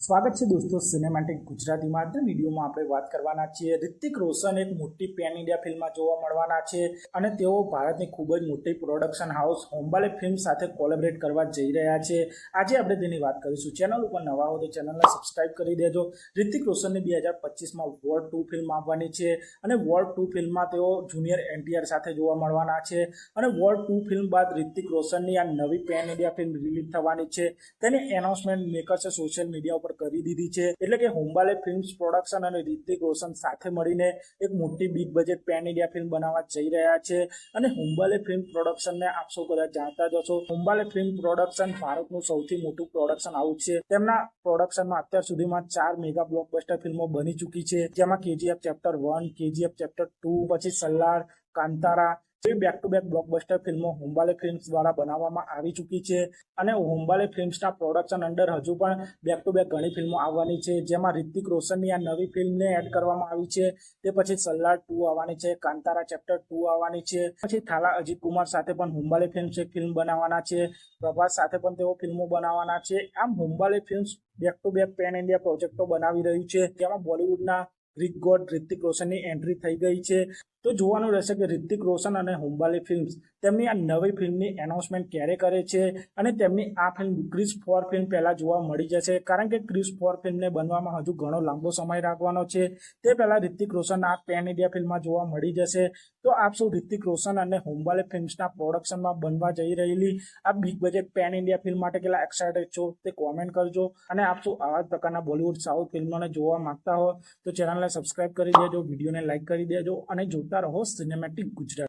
સ્વાગત છે દોસ્તો સિનેમેટિક ગુજરાતીમાં આજના વિડીયોમાં આપણે વાત કરવાના છીએ. રિતિક રોશન એક મોટી પેન ઇન્ડિયા ફિલ્મમાં જોવા મળવાના છે અને તેઓ ભારતની ખૂબ જ મોટી પ્રોડક્શન હાઉસ હોમ્બાલે ફિલ્મ સાથે કોલેબરેટ કરવા જઈ રહ્યા છે. આજે આપણે તેની વાત કરીશું. ચેનલ ઉપર નવા હો તો ચેનલને સબસ્ક્રાઇબ કરી દેજો. રિતિક રોશનની બે હજાર પચીસમાં વોર ટુ ફિલ્મ આવવાની છે અને વોર ટુ ફિલ્મમાં તેઓ જુનિયર એનટીઆર સાથે જોવા મળવાના છે અને વોર ટુ ફિલ્મ બાદ રિતિક રોશનની આ નવી પેન ઇન્ડિયા ફિલ્મ રિલીઝ થવાની છે. તેની એનાઉન્સમેન્ટ મેકર્સે સોશિયલ મીડિયા ઉપર કરી દીધી છે. એટલે કે હોમ્બાલે ફિલ્મ્સ પ્રોડક્શન અને રિતિક રોશન સાથે મળીને એક મોટી big budget pan India film બનાવવા જઈ રહ્યા છે. અને હોમ્બાલે ફિલ્મ પ્રોડક્શનને આપ સૌ કદાચ જાણતા જ હશો. હોમ્બાલે ફિલ્મ પ્રોડક્શન ભારતનું સૌથી મોટું પ્રોડક્શન આવું છે. તેમના પ્રોડક્શનમાં અત્યાર સુધીમાં ચાર મેગા બ્લોકબસ્ટર ફિલ્મો બની ચૂકી છે. જેમાં KGF chapter one KGF chapter two પછી સલ્લાર કાંતારા જે બેક ટુ બેક બ્લોકબસ્ટર ફિલ્મો હોમ્બાલે ફિલ્મ્સ દ્વારા બનાવવામાં આવી ચૂકી છે. અને હોમ્બાલે ફિલ્મ્સના પ્રોડક્શન અંડર હજુ પણ બેક ટુ બેક ઘણી ફિલ્મો આવવાની છે. જેમાં રિતિક રોશનની આ નવી ફિલ્મને એડ કરવામાં આવી છે. તે પછી સલ્લાર ટુ આવવાની છે, કાંતારા ચેપ્ટર ટુ આવવાની છે. પછી થાલા અજીત કુમાર સાથે પણ હોમ્બાલે ફિલ્મ્સ એક ફિલ્મ બનાવવાના છે. પ્રભાસ સાથે પણ તેઓ ફિલ્મો બનાવવાના છે. આમ Hombale films back to back pan India પ્રોજેક્ટો બનાવી રહ્યું છે. જેમાં બોલિવૂડના રિક ગોડ, રિતિક રોશનની એન્ટ્રી થઈ ગઈ છે. તો જોવાનું રહેશે કે રિતિક રોશન અને હુંબાલી ફિલ્મ્સ તેમની આ નવી ફિલ્મની એનાઉન્સમેન્ટ ક્યારે કરે છે અને તેમની આ ફિલ્મ ક્રિસ ફોર ફિલ્મ પહેલાં જોવા મળી જશે. કારણ કે ક્રિસ ફોર ફિલ્મને બનવામાં હજુ ઘણો લાંબો સમય રાખવાનો છે. તે પહેલાં રિતિક રોશન આ પેન ઇન્ડિયા ફિલ્મમાં જોવા મળી જશે. તો આપ સૌ રિતિક રોશન અને હોમ્બાલે ફિલ્મ્સના પ્રોડક્શનમાં બનવા જઈ રહેલી આ big budget pan India film માટે કેટલા એક્સાઇટેડ છો તે કોમેન્ટ કરજો. અને આપ સૌ આવા પ્રકારના બોલિવૂડ સાઉથ ફિલ્મોને જોવા માંગતા હો તો ચેનલને સબસ્ક્રાઇબ કરી દેજો વિડીયોને લાઇક કરી દેજો અને જોતા રહો સિનેમેટિક ગુજરાત.